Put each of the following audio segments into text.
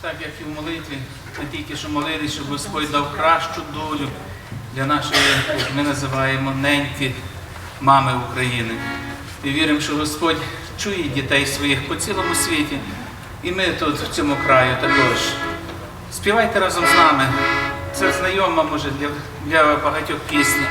Так як і в молитві, ми тільки що молились, щоб Господь дав кращу долю для нашої, як ми називаємо, неньки мами України. І віримо, що Господь чує дітей своїх по цілому світі. І ми тут, в цьому краю, також. Співайте разом з нами. Це знайома, може, для, для багатьох пісня.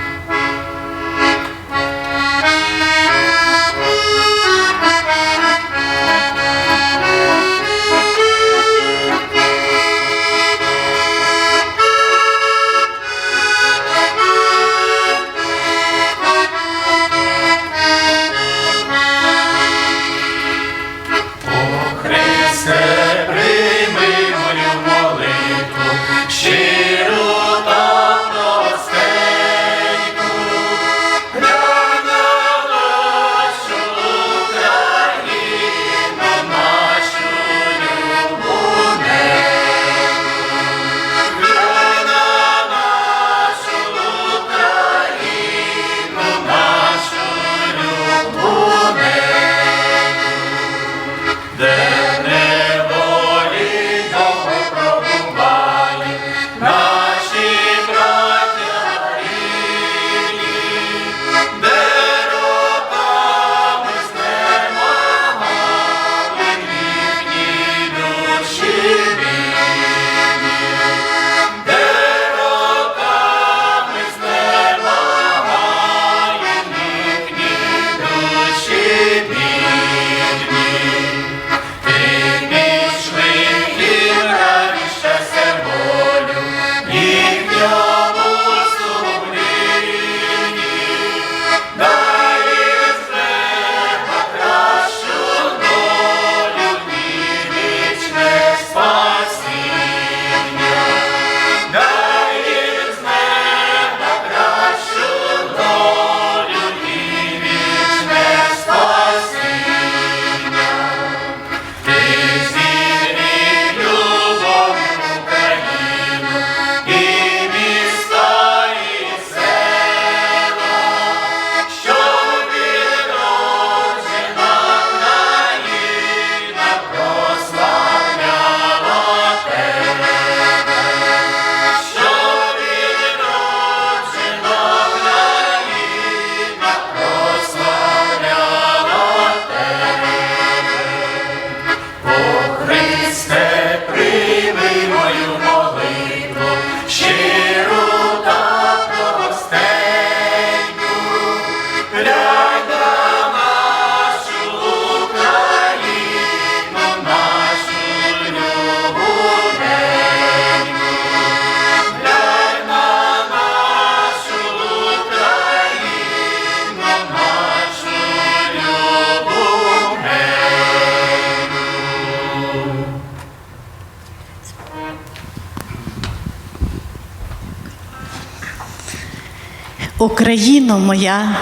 Україно моя,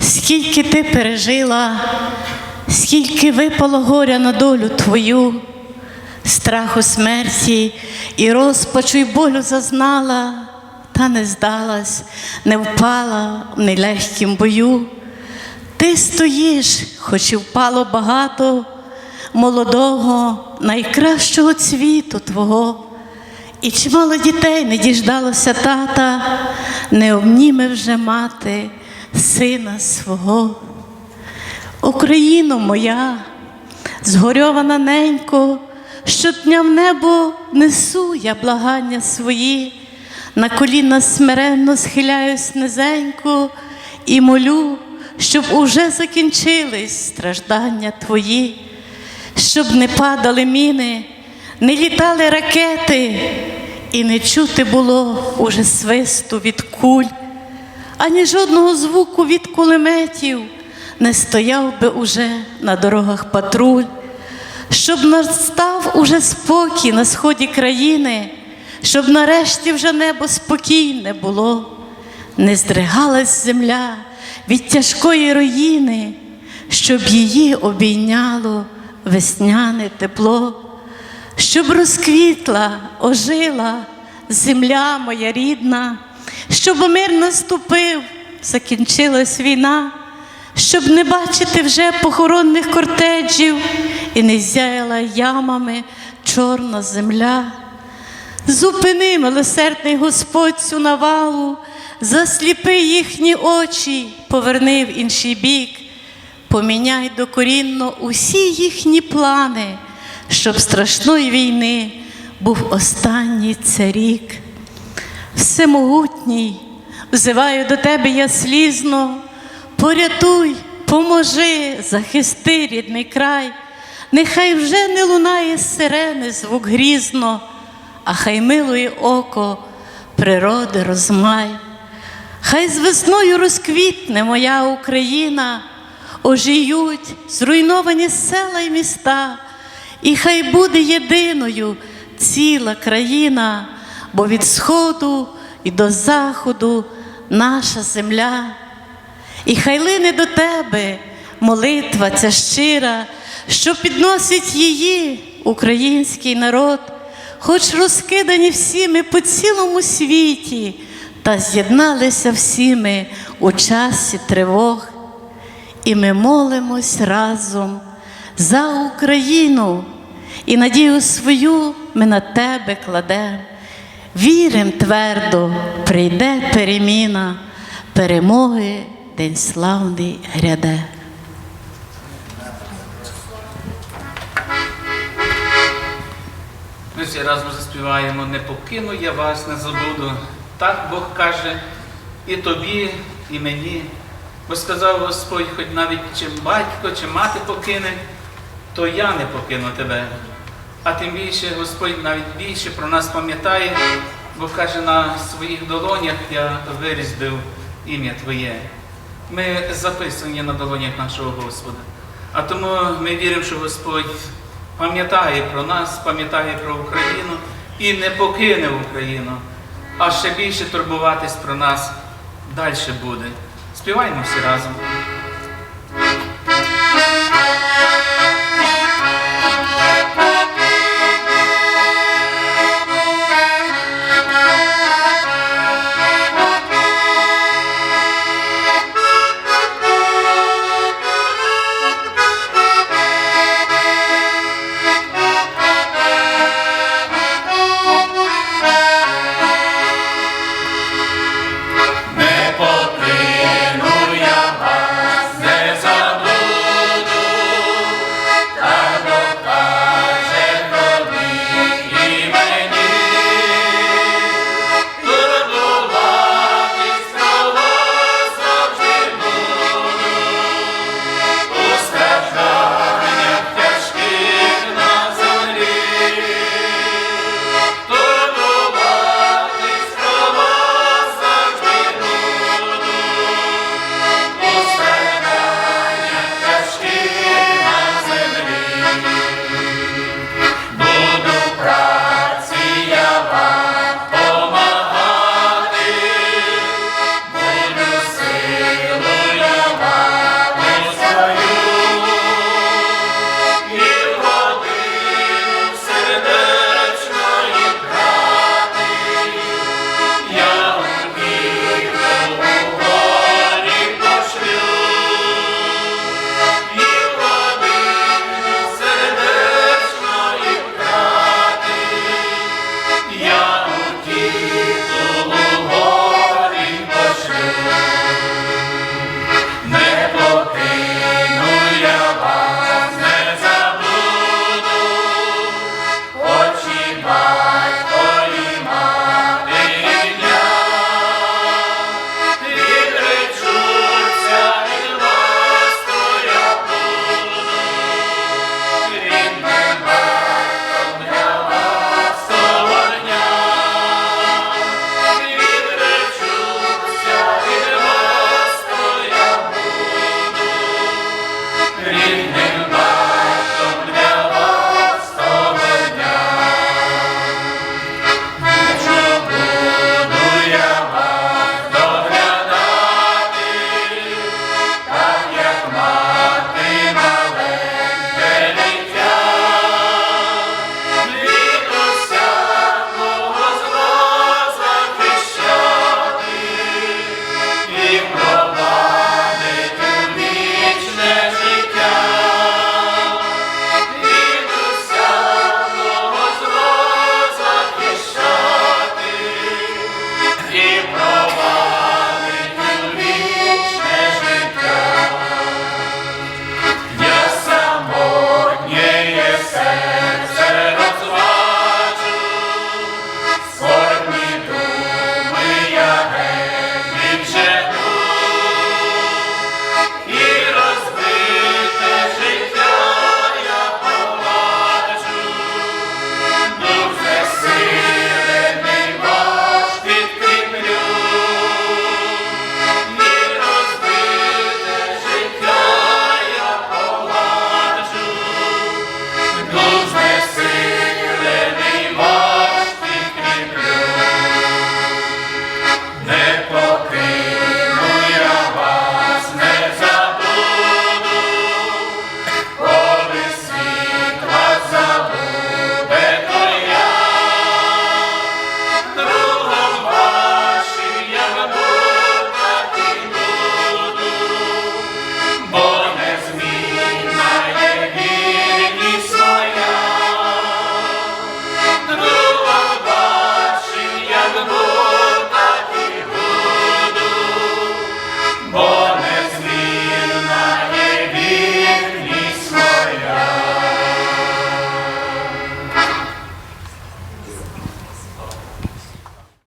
скільки ти пережила, скільки випало горя на долю твою, страху смерті і розпачу й болю зазнала, та не здалась, не впала в нелегкім бою. Ти стоїш, хоч і впало багато молодого, найкращого цвіту твого. І чимало дітей не діждалося тата, не обніме вже мати сина свого. Україно моя, згорьована ненько, щодня в небо несу я благання свої, на коліна смиренно схиляюсь низенько і молю, щоб уже закінчились страждання твої, щоб не падали міни, не літали ракети, і не чути було уже свисту від куль, ані жодного звуку від кулеметів. Не стояв би уже на дорогах патруль, щоб настав уже спокій на сході країни, щоб нарешті вже небо спокійне було, не здригалась земля від тяжкої руїни, щоб її обійняло весняне тепло щоб розквітла, ожила земля моя рідна, щоб мир наступив, закінчилась війна, щоб не бачити вже похоронних кортеджів і не зяяла ямами чорна земля. Зупини, милосердний Господь, цю навалу, засліпи їхні очі, поверни в інший бік, поміняй докорінно усі їхні плани, щоб страшної війни був останній це рік. Всемогутній, взиваю до тебе я слізно, порятуй, поможи, захисти рідний край, нехай вже не лунає сирени звук грізно, а хай милує око природи розмай. Хай з весною розквітне моя Україна, ожиють зруйновані села й міста, і хай буде єдиною ціла країна, бо від сходу і до заходу наша земля. І хай лине до тебе молитва ця щира, що підносить її український народ, хоч розкидані всі ми по цілому світі, та з'єдналися всі ми у часі тривог. І ми молимось разом за Україну, і надію свою ми на тебе кладем. Вірим твердо, прийде переміна, перемоги, день славний гряде. Ми всі разом заспіваємо Не покину я вас, не забуду. Так Бог каже і тобі, і мені. Бо сказав Господь, хоч навіть чи батько, чи мати покине, то я не покину тебе. А тим більше Господь навіть більше про нас пам'ятає, бо каже, на своїх долонях я вирізбив ім'я Твоє. Ми записані на долонях нашого Господа. А тому ми віримо, що Господь пам'ятає про нас, пам'ятає про Україну і не покине Україну, а ще більше турбуватись про нас далі буде. Співаємо всі разом.